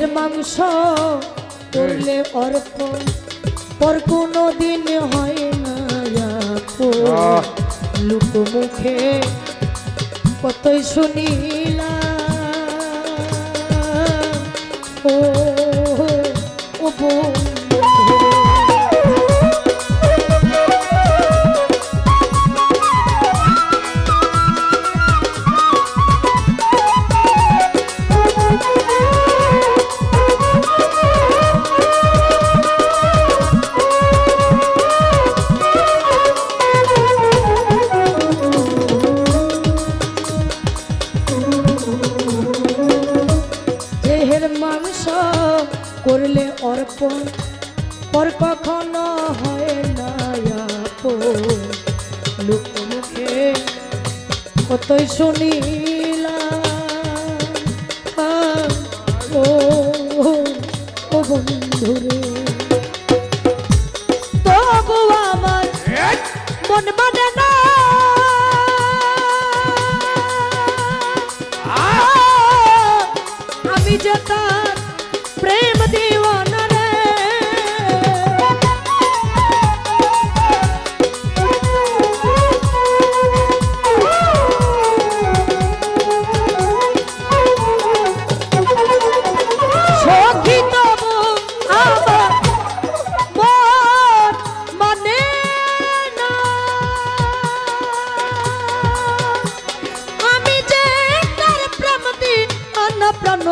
দেহের মাংস করলে অর্প পর কোনো দিন হয় না লুক। মুখে কতই শুনিলা ও অর্পণ পর কখনো হয় না আপন। লোক মুখে কতই শুনিলাম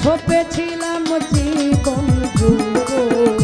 সপেছিলাম জীবন যুগ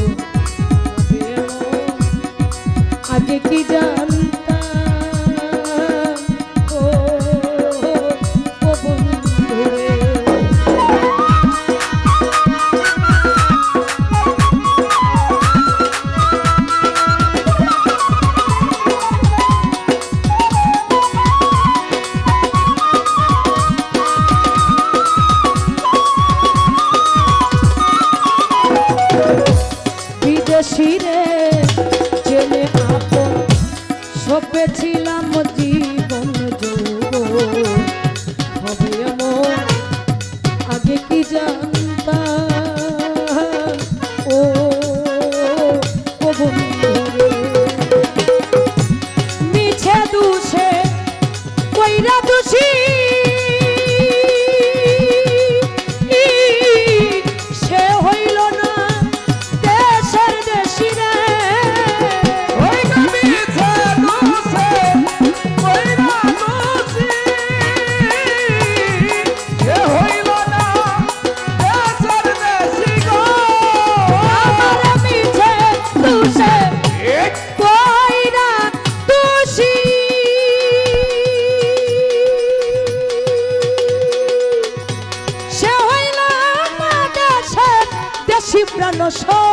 Oh.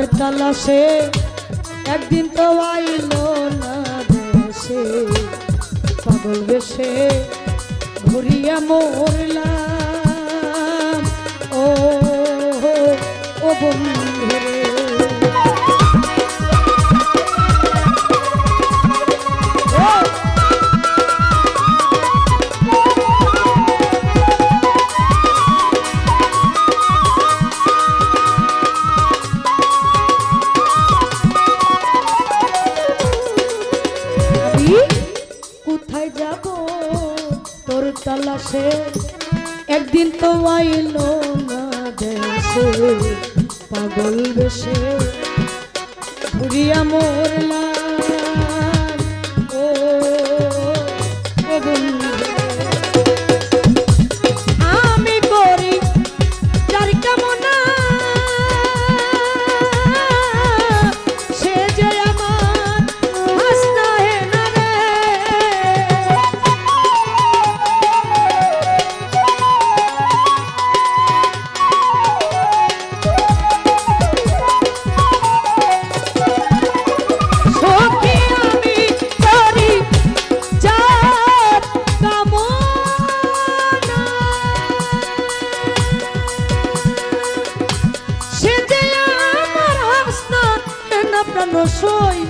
যার তালাশে একদিন তো আইলো না দেশে পাগল বেশে ঘুরিয়া মরলাম। ও বন্ধু পাগল বেশে ঘুরিয়া মোরলা Eu abençoe.